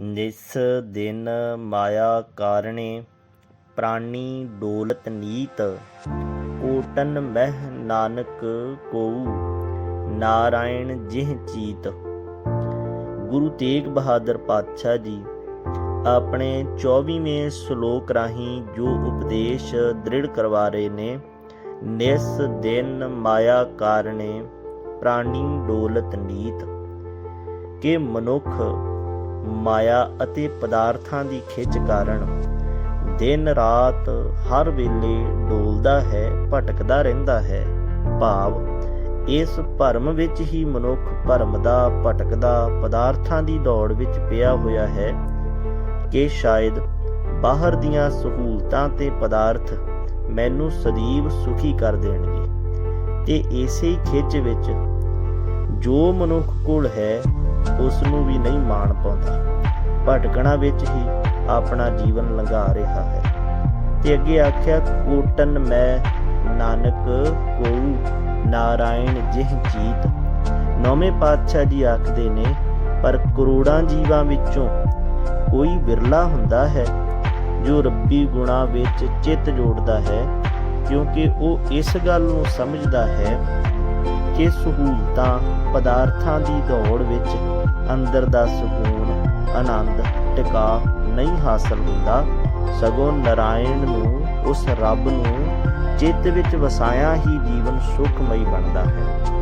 ਨਿਸ ਦਿਨ ਮਾਇਆ ਕਾਰਣੇ ਪ੍ਰਾਣੀ ਡੋਲਤ ਨੀਤ ਕੋਟਨ ਮਹਿ ਨਾਨਕ ਕੋਉ ਨਾਰਾਇਣ ਜਿਹ ਚੀਤ। ਗੁਰੂ ਤੇਗ ਬਹਾਦਰ ਪਾਤਸ਼ਾਹ ਜੀ, ਆਪਣੇ 24ਵੇਂ ਸ਼ਲੋਕ ਰਾਹੀਂ ਜੋ ਉਪਦੇਸ਼ ਦ੍ਰਿੜ ਕਰਵਾ ਰਹੇ ਨੇ, ਨਿਸ ਦਿਨ ਮਾਇਆ ਕਾਰਣੇ ਪ੍ਰਾਣੀ ਡੋਲਤ ਨੀਤ। ਕਿ ਮਨੁੱਖ ਮਾਇਆ ਅਤੇ ਪਦਾਰਥਾਂ ਦੀ ਖਿੱਚ ਕਾਰਨ ਦਿਨ ਰਾਤ ਹਰ ਵੇਲੇ ਡੋਲਦਾ ਹੈ, ਭਟਕਦਾ ਰਹਿੰਦਾ ਹੈ। ਭਾਵ, ਇਸ ਭਰਮ ਵਿੱਚ ਹੀ ਮਨੁੱਖ ਭਰਮ ਦਾ, ਭਟਕਦਾ ਪਦਾਰਥਾਂ ਦੀ ਦੌੜ ਵਿੱਚ ਪਿਆ ਹੋਇਆ ਹੈ ਕਿ ਸ਼ਾਇਦ ਬਾਹਰ ਦੀਆਂ ਸਹੂਲਤਾਂ ਤੇ ਪਦਾਰਥ ਮੈਨੂੰ ਸਦੀਵ ਸੁਖੀ ਕਰ ਦੇਣਗੇ। ਤੇ ਇਸੇ ਖਿੱਚ ਵਿੱਚ ਜੋ ਮਨੁੱਖ ਕੋਲ ਹੈ ਉਸ ਨੂੰ ਵੀ ਨਹੀਂ ਮਾਣ ਪਾਉਂਦਾ। ਭਟਕਣਾ ਵਿੱਚ ਹੀ ਆਪਣਾ ਜੀਵਨ ਲੰਘਾ ਰਿਹਾ ਹੈ। ਤੇ ਅੱਗੇ ਆਖਿਆ, ਕੋਟਨ ਮੈਂ ਨਾਨਕ ਕੋਉ ਨਾਰਾਇਣ ਜਿਹ ਜੀਤ। ਨੌਵੇਂ ਪਾਤਸ਼ਾਹ ਜੀ ਆਖਦੇ ਨੇ, ਪਰ ਕਰੋੜਾਂ ਜੀਵਾਂ ਵਿੱਚੋਂ ਕੋਈ ਵਿਰਲਾ ਹੁੰਦਾ ਹੈ ਜੋ ਰੱਬੀ ਗੁਣਾ ਵਿੱਚ ਚਿੱਤ ਜੋੜਦਾ ਹੈ, ਕਿਉਂਕਿ ਉਹ ਇਸ ਗੱਲ ਨੂੰ ਸਮਝਦਾ ਹੈ ਕਿ ਸਹੂਲਤਾਂ ਪਦਾਰਥਾਂ ਦੀ ਦੌੜ ਵਿੱਚ ਅੰਦਰ ਦਾ ਸਕੂਨ, ਆਨੰਦ ਟਿਕਾ ਨਹੀਂ ਹਾਸਲ ਹੁੰਦਾ, ਸਗੋਂ ਨਰਾਇਣ ਨੂੰ, ਉਸ ਰੱਬ ਨੂੰ ਚਿੱਤ ਵਿੱਚ ਵਸਾਇਆ ਹੀ ਜੀਵਨ ਸੁਖਮਈ ਬਣਦਾ ਹੈ।